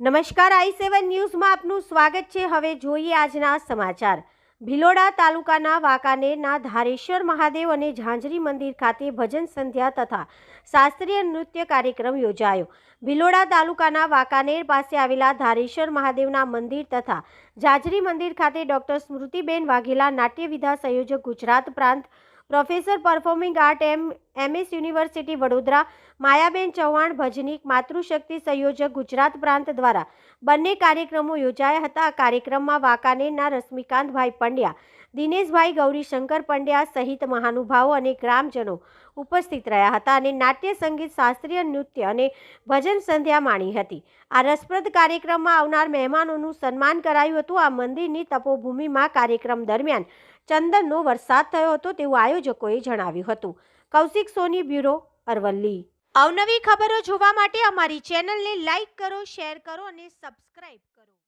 નમસ્કાર, આઈ સેવન ન્યૂઝમાં આપનું સ્વાગત છે. હવે જોઈએ આજના સમાચાર. ભિલોડા તાલુકાના વાંકાનેરના ધારેશ્વર મહાદેવ અને ઝાંઝરી મંદિર ખાતે ભજન સંધ્યા તથા શાસ્ત્રીય નૃત્ય કાર્યક્રમ યોજાયો. ભિલોડા તાલુકાના વાંકાનેર પાસે આવેલા ધારેશ્વર મહાદેવના મંદિર તથા ઝાંઝરી મંદિર ખાતે ડૉક્ટર સ્મૃતિબેન વાઘેલા નાટ્યવિધા સંયોજક ગુજરાત પ્રાંત professor performing art M MS university Vadodara, Mayaben Chauhan ભજનીક, માતૃશક્તિ સંયોજક ગુજરાત પ્રાંત દ્વારા બંને કાર્યક્રમો યોજાયા હતા. આ કાર્યક્રમમાં વાંકાનેરના રશ્મિકાંતભાઈ પંડ્યા, દિનેશભાઈ ગૌરીશંકર પંડ્યા સહિત મહાનુભાવો અને ગ્રામજનો ઉપસ્થિત રહ્યા હતા અને નાટ્ય, સંગીત, શાસ્ત્રીય નૃત્ય અને ભજન સંધ્યા માણી હતી. આ રસપ્રદ કાર્યક્રમમાં આવનાર મહેમાનોનું સન્માન કરાયું હતું. આ મંદિરની તપોભૂમિમાં કાર્યક્રમ દરમિયાન ચંદનનો વરસાદ થયો હતો તેવું આયોજકોએ જણાવ્યું હતું. કૌશિક સોની બ્યુરો, અરવલ્લી. અવનવી ખબરો જોવા માટે અમારી ચેનલને લાઈક કરો, શેર કરો અને સબસ્ક્રાઇબ કરો.